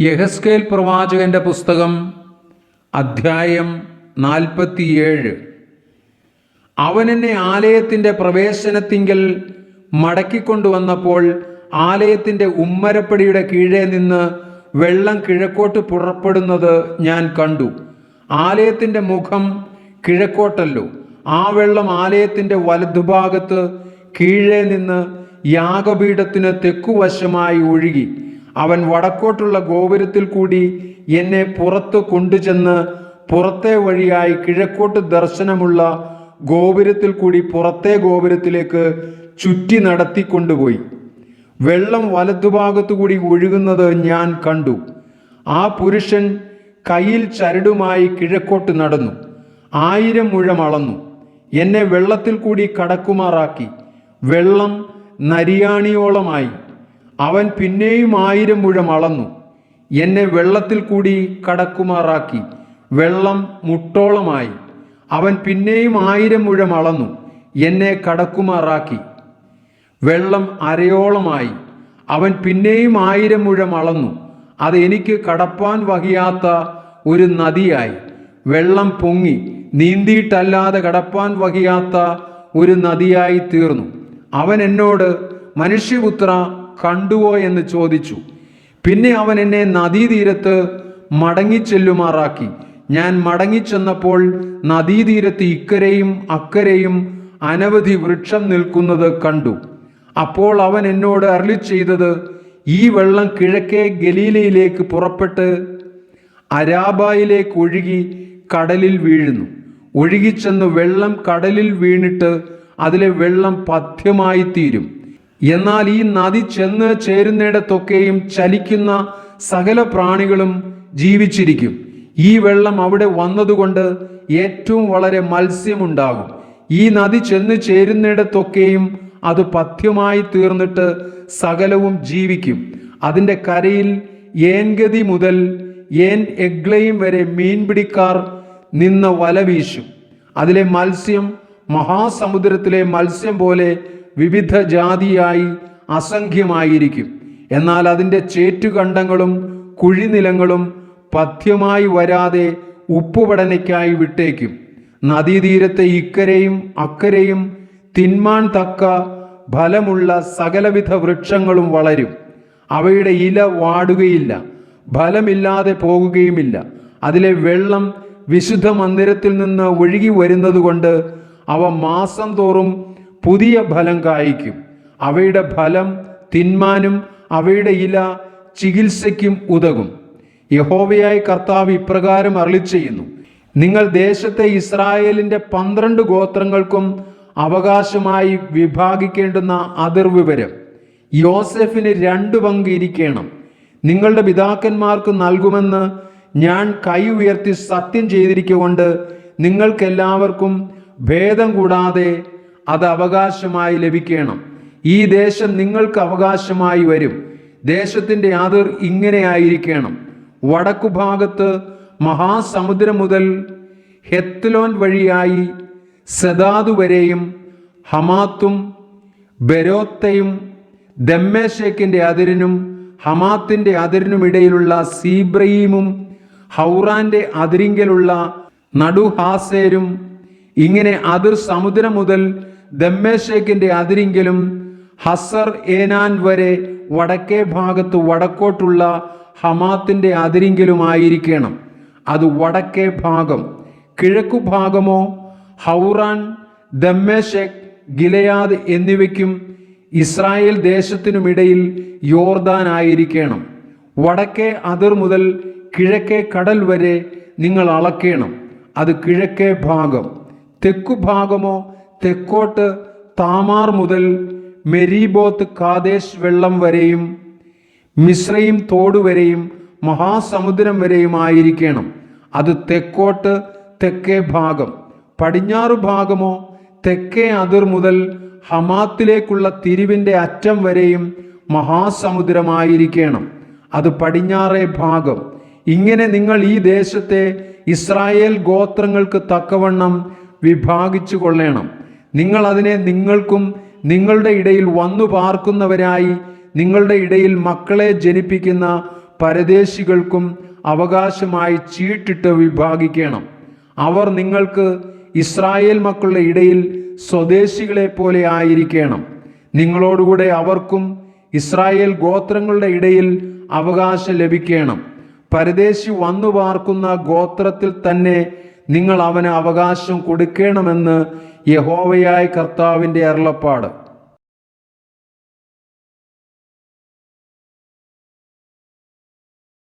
യഹസ്കേൽ പ്രവാചകന്റെ പുസ്തകം അധ്യായം നാൽപ്പത്തിയേഴ്. അവൻ എന്നെ ആലയത്തിന്റെ പ്രവേശനത്തിങ്കൽ മടക്കിക്കൊണ്ടുവന്നപ്പോൾ ആലയത്തിന്റെ ഉമ്മരപ്പടിയുടെ കീഴേ നിന്ന് വെള്ളം കിഴക്കോട്ട് പുറപ്പെടുന്നത് ഞാൻ കണ്ടു. ആലയത്തിന്റെ മുഖം കിഴക്കോട്ടല്ലോ. ആ വെള്ളം ആലയത്തിന്റെ വലതുഭാഗത്ത് കീഴേ നിന്ന് യാഗപീഠത്തിന് തെക്കുവശമായി ഒഴുകി. അവൻ വടക്കോട്ടുള്ള ഗോപുരത്തിൽ കൂടി എന്നെ പുറത്ത് കൊണ്ടുചെന്ന് പുറത്തെ വഴിയായി കിഴക്കോട്ട് ദർശനമുള്ള ഗോപുരത്തിൽ കൂടി പുറത്തെ ഗോപുരത്തിലേക്ക് ചുറ്റി നടത്തി കൊണ്ടുപോയി വെള്ളം വലത്തുഭാഗത്തു കൂടി ഒഴുകുന്നത് ഞാൻ കണ്ടു. ആ പുരുഷൻ കയ്യിൽ ചരടുമായി കിഴക്കോട്ട് നടന്നു. ആയിരം മുഴം അളന്നു. എന്നെ വെള്ളത്തിൽ കൂടി കടക്കുമാറാക്കി. വെള്ളം നരിയാണിയോളമായി. അവൻ പിന്നെയും ആയിരം മുഴം അളന്നു. എന്നെ വെള്ളത്തിൽ കൂടി കടക്കുമാറാക്കി. വെള്ളം മുട്ടോളമായി. അവൻ പിന്നെയും ആയിരം മുഴം അളന്നു. എന്നെ കടക്കുമാറാക്കി. വെള്ളം അരയോളമായി. അവൻ പിന്നെയും ആയിരം മുഴം അളന്നു. അത് എനിക്ക് കടപ്പാൻ വഹിയാത്ത ഒരു നദിയായി. വെള്ളം പൊങ്ങി. നീന്തിയിട്ടല്ലാതെ കടപ്പാൻ വഹിയാത്ത ഒരു നദിയായി തീർന്നു. അവൻ എന്നോട് മനുഷ്യപുത്ര കണ്ടുവോ എന്ന് ചോദിച്ചു. പിന്നെ അവൻ എന്നെ നദീതീരത്ത് മടങ്ങിച്ചെല്ലുമാറാക്കി. ഞാൻ മടങ്ങിച്ചെന്നപ്പോൾ നദീതീരത്ത് ഇക്കരയും അക്കരയും അനവധി വൃക്ഷം നിൽക്കുന്നത് കണ്ടു. അപ്പോൾ അവൻ എന്നോട് അരളി ചെയ്തത് ഈ വെള്ളം കിഴക്കേ ഗലീലയിലേക്ക് പുറപ്പെട്ട് അരാബായിലേക്ക് ഒഴുകി കടലിൽ വീഴുന്നു. ഒഴുകിച്ചെന്ന് വെള്ളം കടലിൽ വീണിട്ട് അതിലെ വെള്ളം പഥ്യമായി തീരും. എന്നാൽ ഈ നദി ചെന്ന് ചേരുന്നിടത്തൊക്കെയും ചലിക്കുന്ന സകല പ്രാണികളും ജീവിച്ചിരിക്കും. ഈ വെള്ളം അവിടെ വന്നതുകൊണ്ട് ഏറ്റവും വളരെ മത്സ്യമുണ്ടാകും. ഈ നദി ചെന്ന് ചേരുന്നിടത്തൊക്കെയും അത് പഥ്യമായി തീർന്നിട്ട് സകലവും ജീവിക്കും. അതിന്റെ കരയിൽ ഏൻഗതി മുതൽ ഏൻ എഗ്ലയും വരെ മീൻപിടിക്കാർ നിന്ന് വല വീശും. അതിലെ മത്സ്യം മഹാസമുദ്രത്തിലെ മത്സ്യം പോലെ വിവിധ ജാതിയായി അസംഖ്യമായിരിക്കും. എന്നാൽ അതിന്റെ ചേറ്റുകണ്ടങ്ങളും കുഴിനിലങ്ങളും പഥ്യമായി വരാതെ ഉപ്പുപടനയ്ക്കായി വിട്ടേക്കും. നദീതീരത്തെ ഇക്കരയും അക്കരയും തിന്മാൻ തക്ക ഫലമുള്ള സകലവിധ വൃക്ഷങ്ങളും വളരും. അവയുടെ ഇല വാടുകയില്ല ഫലമില്ലാതെ പോകുകയുമില്ല. അതിലെ വെള്ളം വിശുദ്ധ മന്ദിരത്തിൽ നിന്ന് ഒഴുകി വരുന്നതുകൊണ്ട് അവ മാസം തോറും പുതിയ ഫലം കായ്ക്കും. അവയുടെ ഫലം തിന്മാനും അവയുടെ ഇല ചികിത്സയ്ക്കും ഉതകും. യഹോവയായ കർത്താവ് ഇപ്രകാരം അരളി ചെയ്യുന്നു നിങ്ങൾ ദേശത്തെ ഇസ്രായേലിന്റെ പന്ത്രണ്ട് ഗോത്രങ്ങൾക്കും അവകാശമായി വിഭാഗിക്കേണ്ടുന്ന അതിർവിവരം യോസെഫിന് രണ്ട് പങ്ക് ഇരിക്കണം. നിങ്ങളുടെ പിതാക്കന്മാർക്ക് നൽകുമെന്ന് ഞാൻ കൈ ഉയർത്തി സത്യം ചെയ്തിരിക്കൊണ്ട് നിങ്ങൾക്കെല്ലാവർക്കും ഭേദം കൂടാതെ അത് അവകാശമായി ലഭിക്കണം. ഈ ദേശം നിങ്ങൾക്ക് അവകാശമായി വരും. ദേശത്തിന്റെ അതിർ ഇങ്ങനെ ആയിരിക്കണം വടക്കു ഭാഗത്ത് മഹാസമുദ്രം മുതൽ ഹെത്ലോൻ വഴിയായി സദാതു വരെയും ഹമാത്തും ബെരോത്തയും ദമ്മേശേക്കിന്റെ അതിരിനും ഹമാത്തിന്റെ അതിരിനുമിടയിലുള്ള സീബ്രയീമും ഹൗറാന്റെ അതിരിങ്കലുള്ള നടുഹാസേരും ഇങ്ങനെ അതിർ സമുദ്രം മുതൽ ദമ്മേശേക്കിന്റെ അതിരിങ്കിലും ഹസർ ഏനാൻ വരെ വടക്കേ ഭാഗത്ത് വടക്കോട്ടുള്ള ഹമാത്തിന്റെ അതിരിങ്കിലുമായിരിക്കണം. അത് വടക്കേ ഭാഗം. കിഴക്കു ഭാഗമോ ഹൗറാൻ ദമ്മേശേഖ് ഗിലയാദ് എന്നിവയ്ക്കും ഇസ്രായേൽ ദേശത്തിനുമിടയിൽ യോർദാൻ ആയിരിക്കണം. വടക്കേ അതിർ മുതൽ കിഴക്കേ കടൽ വരെ നിങ്ങൾ അളക്കണം. അത് കിഴക്കേ ഭാഗം. തെക്കു ഭാഗമോ തെക്കോട്ട് താമാർ മുതൽ മെരീബോത്ത് കാദേശ് വെള്ളം വരെയും മിശ്രയും തോട് വരെയും മഹാസമുദ്രം വരെയും ആയിരിക്കണം. അത് തെക്കോട്ട് തെക്കേ ഭാഗം. പടിഞ്ഞാറ് ഭാഗമോ തെക്കേ അതിർ മുതൽ ഹമാത്തിലേക്കുള്ള തിരിവിന്റെ അറ്റം വരെയും മഹാസമുദ്രമായിരിക്കണം. അത് പടിഞ്ഞാറേ ഭാഗം. ഇങ്ങനെ നിങ്ങൾ ഈ ദേശത്തെ ഇസ്രായേൽ ഗോത്രങ്ങൾക്ക് തക്കവണ്ണം വിഭാഗിച്ചു കൊള്ളണം. നിങ്ങൾ അതിനെ നിങ്ങൾക്കും നിങ്ങളുടെ ഇടയിൽ വന്നു പാർക്കുന്നവരായി നിങ്ങളുടെ ഇടയിൽ മക്കളെ ജനിപ്പിക്കുന്ന പരദേശികൾക്കും അവകാശമായി ചീട്ടിട്ട് വിഭാഗിക്കണം. അവർ നിങ്ങൾക്ക് ഇസ്രായേൽ മക്കളുടെ ഇടയിൽ സ്വദേശികളെ പോലെ ആയിരിക്കണം. നിങ്ങളോടുകൂടെ അവർക്കും ഇസ്രായേൽ ഗോത്രങ്ങളുടെ ഇടയിൽ അവകാശം ലഭിക്കണം. പരദേശി വന്നു പാർക്കുന്ന ഗോത്രത്തിൽ തന്നെ നിങ്ങൾ അവന് അവകാശം കൊടുക്കണമെന്ന് യഹോവയായ കർത്താവിന്റെ അരുളപ്പാട്.